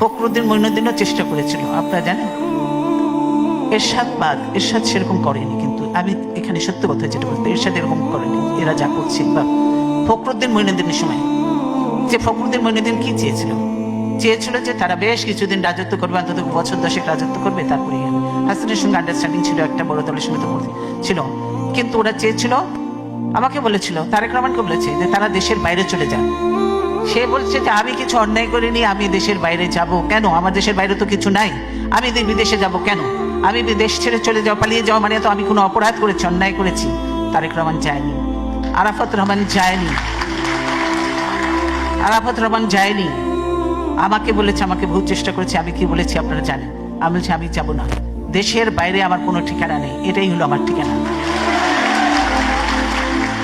ফখরুদ্দিন মইনুদ্দিনও চেষ্টা করেছিল, আপনারা জানেন? এরশাদ বাদ, এরশাদ সেরকম করেনি কিন্তু, আমি এখানে সত্য কথা যেটা বলতে, এরশাদ এরকম করেনি, এরা যা করছে। বা ফখরুদ্দিন মইনুদ্দিনের সময়, যে ফখরুদ্দিন মইনুদ্দিন কি চেয়েছিল? চেয়েছিল যে তারা বেশ কিছুদিন রাজত্ব করবে, অন্তত বছর দশেক রাজত্ব করবে, তারপরে হাসিনের সঙ্গে আন্ডারস্ট্যান্ডিং ছিল, একটা বড় দলের সঙ্গে তো ছিল। কিন্তু ওরা চেয়েছিল, আমাকে বলেছিল, তারেক রহমানকে বলেছে যে তারা দেশের বাইরে চলে যান। সে বলছে যে, আমি কিছু অন্যায় করিনি, আমি দেশের বাইরে যাব কেন? আমার দেশের বাইরে তো কিছু নাই। আমি বিদেশে যাব কেন? আমি বিদেশ ছেড়ে চলে যাওয়া, পালিয়ে যাওয়া মানে তো আমি কোনো অপরাধ করেছি, অন্যায় করেছি। তারেক রহমান যায়নি। আরাফত রহমান যায়নি। আরাফত রহমান যায়নি। আমাকে বলেছে, আমাকে বহু চেষ্টা করেছে, আমি কি বলেছি আপনারা জানেন? আমি বলছি, আমি যাব না। দেশের বাইরে আমার কোনো ঠিকানা নেই। এটাই হলো আমার ঠিকানা।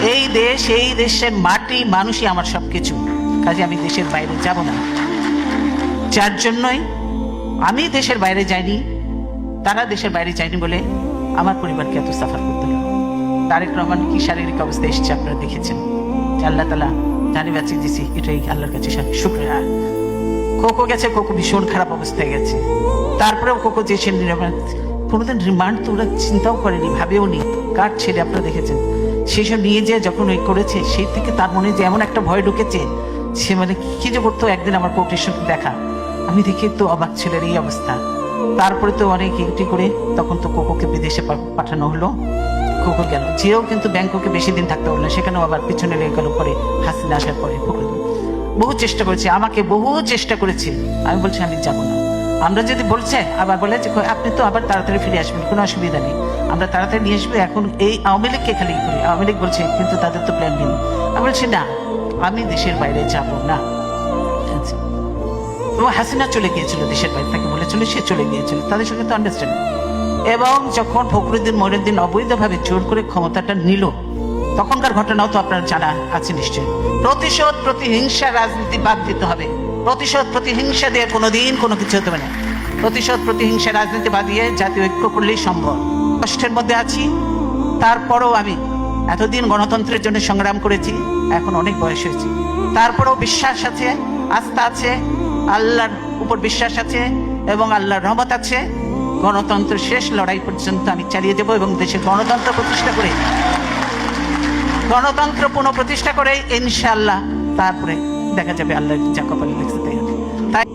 এই দেশ, এই দেশের মাটি, মানুষই আমার সবকিছু। কাজে আমি দেশের বাইরে যাব না। যার জন্যই আমি দেশের বাইরে যাইনি, তারা দেশের বাইরে যায়নি বলে আমার পরিবারকে এত সাফার করতে হলো। তারেক রহমান কি শারীরিক অবস্থা এসেছে আপনারা দেখেছেন? আল্লাহ তালা জানি বাঁচি দিছি এটাই আল্লাহর কাছে শুক্রিয়া। কোকো গেছে কোকো ভীষণ খারাপ অবস্থায় গেছে। তারপরেও কোকো যে ছেলে কোনোদিন রিমান্ড তো ওরা চিন্তাও করেনি, ভাবেও নি। কার ছেলে আপনারা দেখেছেন? সেসব নিয়ে যে যখন ওই করেছে, সেই থেকে তার মনে যে এমন একটা ভয় ঢুকেছে সে মানে কি যে করতো একদিন আমার কোর্টের সঙ্গে দেখা। আমি দেখি তো অবাক ছেলের এই অবস্থা। তারপরে তো অনেক এন্ট্রি করে তখন তো কোকোকে বিদেশে পাঠানো হলো। কোকো গেল। যেও কিন্তু ব্যাংককে বেশি দিন থাকতে না। সেখানেও আবার পিছনে লেগে গেল পরে হাসিনা আসার পরে বহু চেষ্টা করেছে। আমাকে বহু চেষ্টা করেছে। আমি বলছি, আমি যাব না। আমরা যদি বলছে, আবার বলে যে, আপনি তো আবার তাড়াতাড়ি ফিরে আসবেন। কোনো অসুবিধা নেই। আমরা তাড়াতাড়ি নিয়ে আসব, এখন এই আওয়ামী লীগকে খালি করি, আওয়ামী লীগ বলছে, কিন্তু তাদের তো প্ল্যান নেই। আমি বলছি, না, আমি দেশের বাইরে যাব না। এবং হাসিনা চলে গিয়েছিল দেশের বাইরে, তাকে বলেছিল, সে চলে গিয়েছিল। তাদের সঙ্গে তো আন্ডারস্ট্যান্ডিং এবং যখন ফখরুদ্দিন মহিউদ্দিন অবৈধভাবে জোর করে ক্ষমতাটা নিল, তখনকার ঘটনাও তো আপনার জানা আছে নিশ্চয়ই। প্রতিশোধ প্রতিহিংসা রাজনীতি বাদ দিতে হবে। প্রতিশোধ প্রতিহিংসা দিয়ে কোনোদিন কোনো কিছু হতে পারে না। প্রতিশোধ প্রতিহিংসা রাজনীতি বাদ দিয়ে জাতীয় ঐক্য করলেই সম্ভব। কষ্টের মধ্যে আছি। তারপরেও আমি এতদিন গণতন্ত্রের জন্য সংগ্রাম করেছি, এখন অনেক বয়স হয়েছে। তারপরেও বিশ্বাস আছে, আস্থা আছে, আল্লাহর উপর বিশ্বাস আছে এবং আল্লাহর রহমত আছে। গণতন্ত্রের শেষ লড়াই পর্যন্ত আমি চালিয়ে যাব এবং দেশের গণতন্ত্র প্রতিষ্ঠা করে, গণতন্ত্র পুনঃপ্রতিষ্ঠা করে ইনশাআল্লাহ তারপরে দেখা যাবে আল্লাহ যা তাই